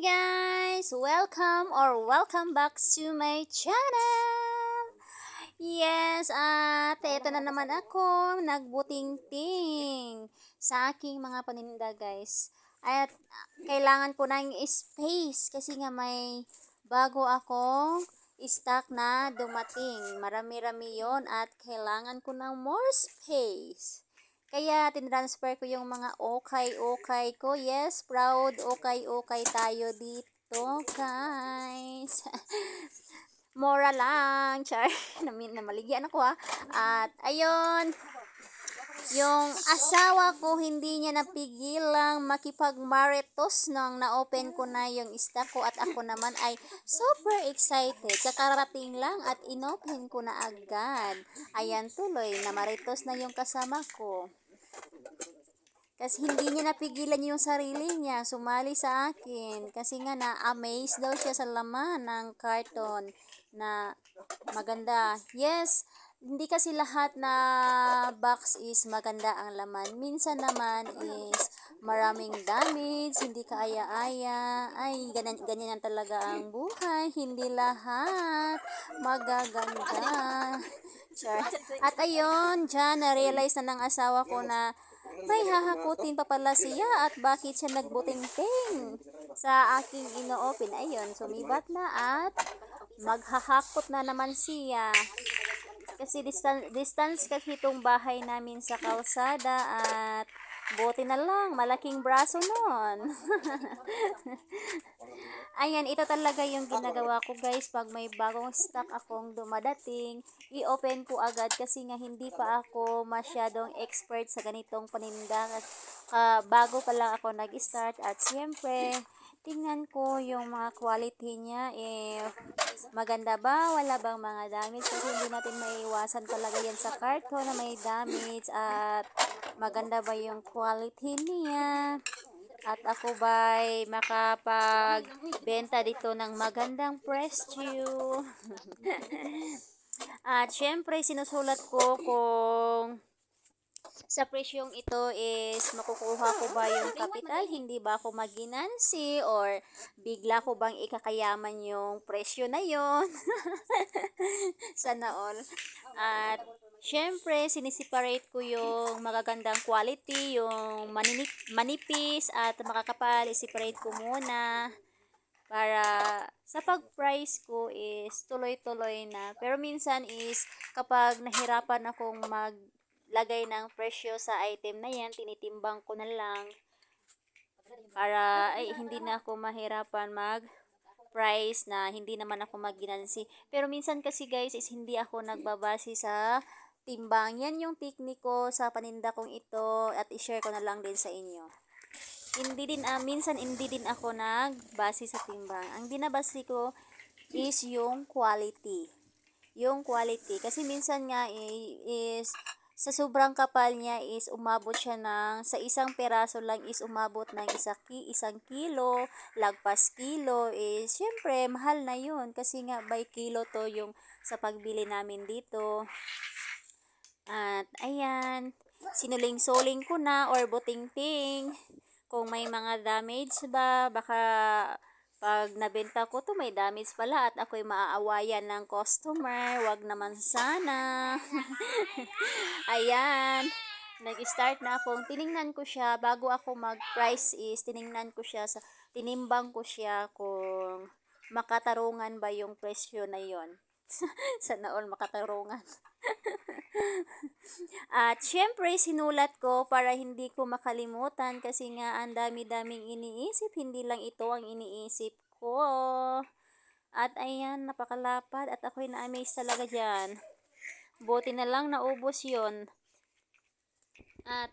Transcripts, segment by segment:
guys! Welcome or welcome back to my channel! Yes, at eto na naman ako, nagbuting-ting sa aking mga paninda guys. At ah, kailangan ko ng space kasi nga may bago akong stock na dumating. Marami-rami yon at kailangan ko ng more space. Kaya tinransfer ko yung mga okay-okay ko. Yes, proud okay-okay tayo dito, guys. Mora lang, char. Namin na maligyan ako ha. At ayun, yung asawa ko hindi niya napigilang makipagmaritos nang na-open ko na yung stock ko at ako naman ay super excited. Kakarating lang at inopen ko na agad. Ayan tuloy, namaritos na yung kasama ko. Kasi hindi niya napigilan yung sarili niya, sumali sa akin. Kasi nga na-amaze daw siya sa laman ng carton na maganda. Yes, hindi kasi lahat na box is maganda ang laman. Minsan naman is maraming damage, hindi kaaya-aya. Ay, ganyan, ganyan talaga ang buhay. Hindi lahat magaganda. Char. At ayun, dyan, na-realize na ng asawa ko na may hahakutin pa pala siya at bakit siya nagbuting-ting sa aking ino-open. Ayun, sumibat na at maghahakot na naman siya. Kasi distance, distance kasi itong bahay namin sa kalsada at buti na lang, malaking braso nun. Ayan, ito talaga yung ginagawa ko guys pag may bagong stock akong dumadating, i-open ko agad kasi nga hindi pa ako masyadong expert sa ganitong paninda. Uh, bago pa lang ako nag-start at siyempre, tingnan ko yung mga quality niya eh maganda ba? Wala bang mga damage? Kasi hindi natin maiwasan talaga yan sa carton na may damage at maganda ba yung quality niya? At ako ba'y makapagbenta dito ng magandang presyo. At syempre sinusulat ko kung sa presyong ito is makukuha ko ba yung kapital, hindi ba ako maginansi or bigla ko bang ikakayaman yung presyo na yon Sana all. At Siyempre, sinisiparate ko yung magagandang quality, yung maninip, manipis at makakapal, isiparate ko muna para sa pag-price ko is tuloy-tuloy na. Pero minsan is kapag nahirapan akong maglagay ng presyo sa item na yan, tinitimbang ko na lang para ay hindi na ako mahirapan mag price na hindi naman ako maginansi. Pero minsan kasi guys is hindi ako nagbabase sa timbang. Yan yung tekniko sa paninda kong ito at i-share ko na lang din sa inyo. Hindi din, uh, minsan hindi din ako nagbase sa timbang. Ang binabase ko is yung quality. Yung quality. Kasi minsan nga eh, is sa sobrang kapal niya is umabot siya ng sa isang peraso lang is umabot ng isa ki, isang kilo, lagpas kilo is syempre mahal na yun kasi nga by kilo to yung sa pagbili namin dito. At ayan, sinuling-suling ko na or buting-ting. Kung may mga damage ba, baka pag nabenta ko to may damage pala at ako'y maaawayan ng customer. Wag naman sana. ayan. Nag-start na akong tiningnan ko siya bago ako mag-price is tiningnan ko siya sa tinimbang ko siya kung makatarungan ba yung presyo na yon. Sana all makatarungan. At syempre, sinulat ko para hindi ko makalimutan kasi nga ang dami-daming iniisip. Hindi lang ito ang iniisip ko. At ayan, napakalapad at ako'y na-amaze talaga dyan. Buti na lang naubos yon At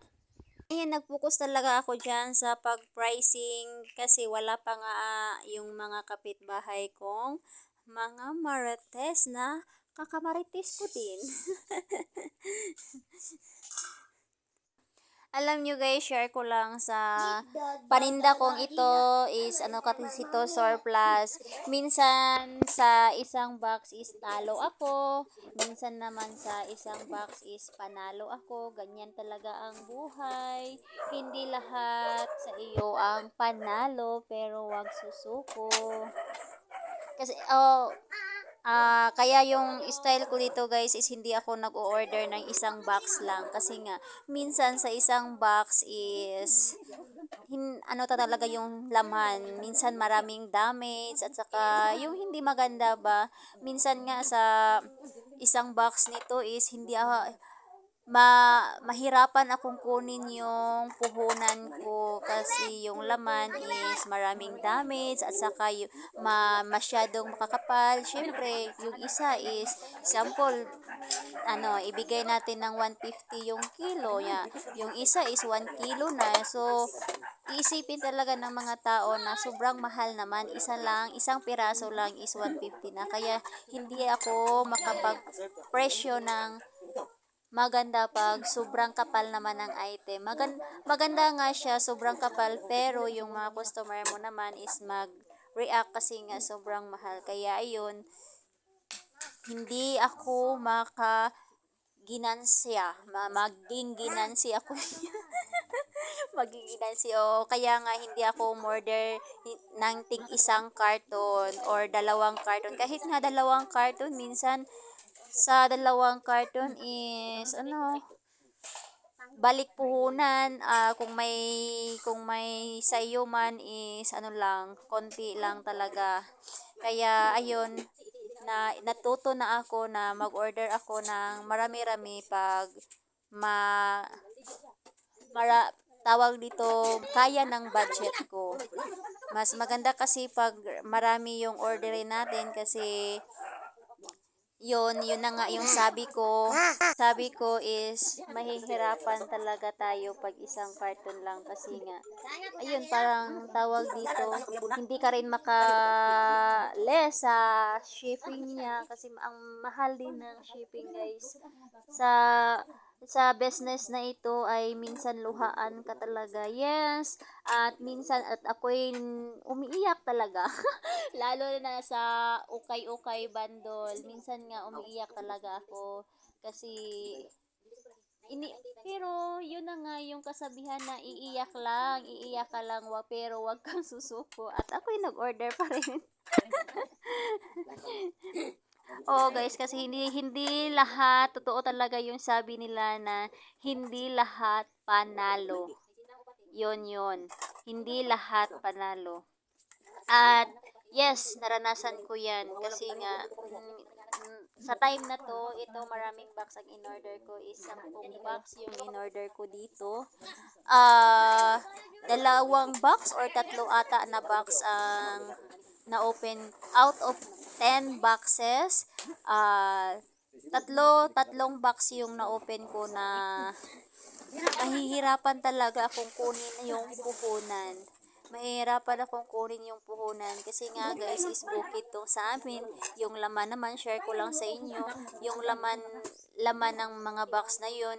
ayan, nagpokus talaga ako dyan sa pag-pricing kasi wala pa nga uh, yung mga kapitbahay kong mga marites na kakamarites ko din. Alam nyo guys, share ko lang sa paninda kong ito is ano kasi ito surplus. Minsan sa isang box is talo ako, minsan naman sa isang box is panalo ako. Ganyan talaga ang buhay. Hindi lahat sa iyo ang panalo pero wag susuko. Kasi oh Ah, kaya yung style ko dito guys is hindi ako nag-order ng isang box lang kasi nga minsan sa isang box is hin, ano ta talaga yung laman. Minsan maraming damage at saka yung hindi maganda ba. Minsan nga sa isang box nito is hindi ako ma mahirapan akong kunin yung puhunan ko kasi yung laman is maraming damage at saka yung ma masyadong makakapal. Syempre, yung isa is sample ano, ibigay natin ng 150 yung kilo niya. Yung isa is 1 kilo na. So, iisipin talaga ng mga tao na sobrang mahal naman. Isa lang, isang piraso lang is 150 na. Kaya, hindi ako makapag-presyo ng maganda pag sobrang kapal naman ng item. Magan maganda nga siya, sobrang kapal, pero yung mga customer mo naman is mag-react kasi nga sobrang mahal. Kaya ayun, hindi ako maka ginansya, ma maging ginansi ako. maging ginansi o kaya nga hindi ako order ng tig isang karton or dalawang karton. Kahit nga dalawang karton, minsan sa dalawang karton is ano balik puhunan ah, kung may kung may sayo man is ano lang konti lang talaga. Kaya ayun na natuto na ako na mag-order ako ng marami-rami pag ma mara, tawag dito kaya ng budget ko. Mas maganda kasi pag marami yung orderin natin kasi yun, yun na nga yung sabi ko. Sabi ko is, mahihirapan talaga tayo pag isang carton lang kasi nga, ayun, parang tawag dito, hindi ka rin maka-less sa shipping niya kasi ang mahal din ng shipping guys. Sa sa business na ito ay minsan luhaan ka talaga. Yes, at minsan at ako'y umiiyak talaga. Lalo na sa ukay-ukay bandol. Minsan nga umiiyak talaga ako kasi ini pero yun na nga yung kasabihan na iiyak lang, iiyak ka lang, wag, pero wag kang susuko. At ako'y nag-order pa rin. Oh guys, kasi hindi hindi lahat totoo talaga yung sabi nila na hindi lahat panalo. Yon yon. Hindi lahat panalo. At yes, naranasan ko 'yan kasi nga mm, sa time na to, ito maraming box ang in-order ko is 10 box yung in-order ko dito. Ah, dalawang box or tatlo ata na box ang na-open out of 10 boxes. Uh, tatlo, tatlong box yung na-open ko na mahihirapan talaga akong kunin yung puhunan. Mahihirapan akong kunin yung puhunan kasi nga guys is bukid tong sa amin. Yung laman naman, share ko lang sa inyo. Yung laman laman ng mga box na yon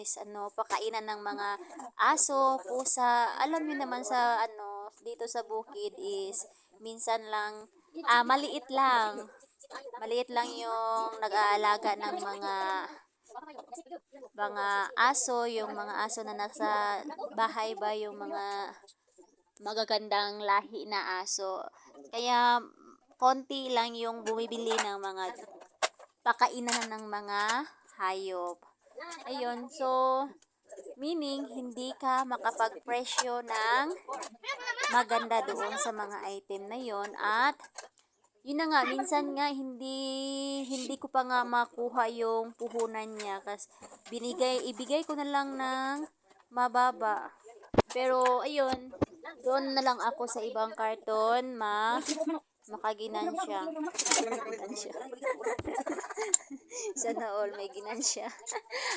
is ano pakainan ng mga aso, pusa. Alam niyo naman sa ano dito sa bukid is minsan lang ah, maliit lang. Maliit lang yung nag-aalaga ng mga mga aso, yung mga aso na nasa bahay ba, yung mga magagandang lahi na aso. Kaya konti lang yung bumibili ng mga pakainan ng mga hayop. Ayun, so meaning hindi ka makapagpresyo ng maganda doon sa mga item na yon at yun na nga minsan nga hindi hindi ko pa nga makuha yung puhunan niya. Kasi binigay ibigay ko na lang ng mababa. Pero ayun doon na lang ako sa ibang karton ma makaginansya makaginansya sana all may ginansya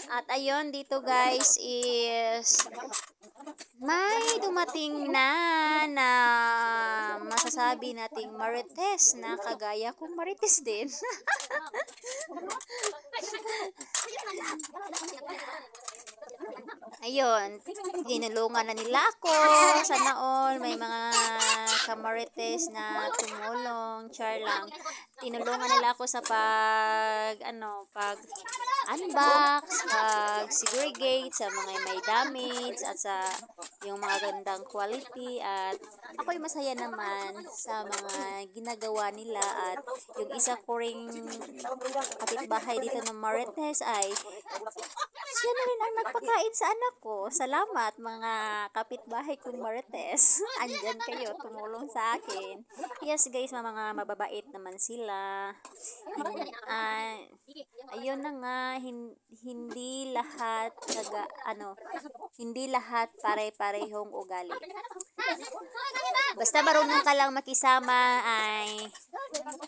at ayun dito guys is may dumating na na masasabi nating marites na kagaya kong marites din ayun, tinulungan na nila ako. Sana all, may mga kamarites na tumulong, char lang. Tinulungan nila ako sa pag, ano, pag unbox, pag segregate sa mga may damage at sa yung mga gandang quality at ako'y masaya naman sa mga ginagawa nila at yung isa ko ring kapitbahay dito ng Marites ay siya na rin ang nagpakain sa anak ko. Salamat mga kapitbahay kong Marites. Andyan kayo, tumulong sa akin. Yes guys, mga mga mababait naman sila. Ah, ayun na nga, hin- hindi lahat naga, ano, hindi lahat pare-parehong ugali. Basta marunong ka lang makisama ay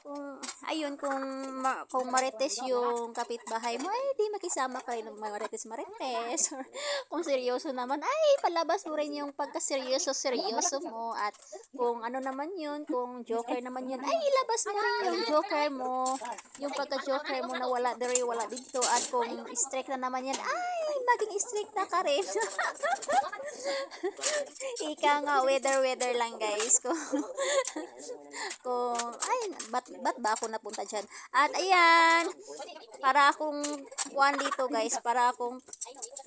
kung ayun kung ma, kung marites yung kapitbahay mo ay di makisama ka rin ng mga marites marites. Or kung seryoso naman ay palabas mo rin yung pagka-seryoso seryoso mo. At kung ano naman yun kung joker naman yun ay ilabas mo rin yung joker mo. Yung pagka-joker mo na wala diri wala dito. At kung strict na naman yan ay maging strict na ka rin Ika nga, weather-weather lang guys. Kung, kung, ay, ba't, ba't ba ako napunta dyan? At ayan, para akong, kuhan dito guys, para akong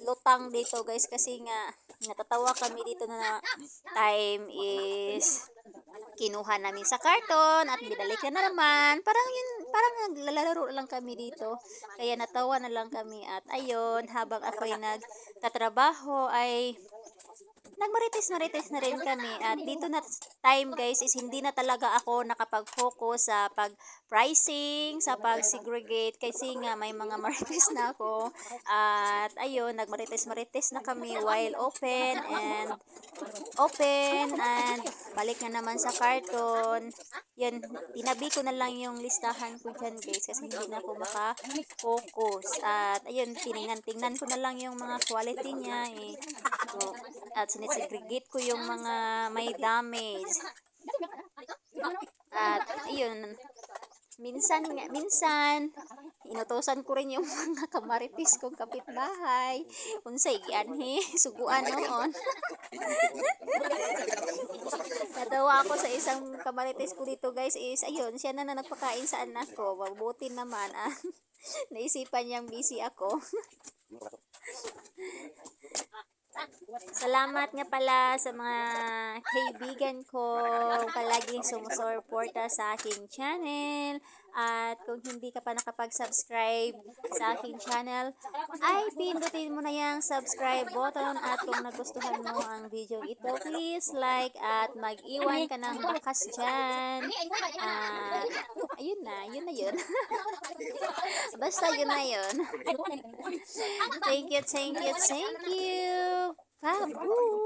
lutang dito guys, kasi nga, natatawa kami dito na time is kinuha namin sa karton at binalik na naman. Parang yun, parang naglalaro lang kami dito. Kaya natawa na lang kami at ayun, habang ako'y nagtatrabaho ay nagmarites-marites na rin kami at dito na time guys is hindi na talaga ako nakapag-focus sa pag-pricing, sa pag-segregate kasi nga may mga marites na ako at ayun, nagmarites-marites na kami while open and open and balik na naman sa carton yun, tinabi ko na lang yung listahan ko dyan guys kasi hindi na ako maka-focus at ayun, tiningnan-tingnan ko na lang yung mga quality niya eh. So, at sinesegregate ko yung mga may damage. At ayun, minsan nga, minsan inutosan ko rin yung mga kamaritis kong kapitbahay. Unsay gianhi, suguan noon. Natawa ako sa isang kamaritis ko dito guys is ayun, siya na na nagpakain sa anak ko. Mabuti naman ah. Naisipan niyang busy ako. Salamat nga pala sa mga kaibigan ko palaging sumusuporta sa aking channel. At kung hindi ka pa nakapag-subscribe sa aking channel, ay pindutin mo na yung subscribe button. At kung nagustuhan mo ang video ito, please like at mag-iwan ka ng bakas dyan. At ayun na, yun na yun. Basta yun na yun. thank you, thank you, thank you. Sabu.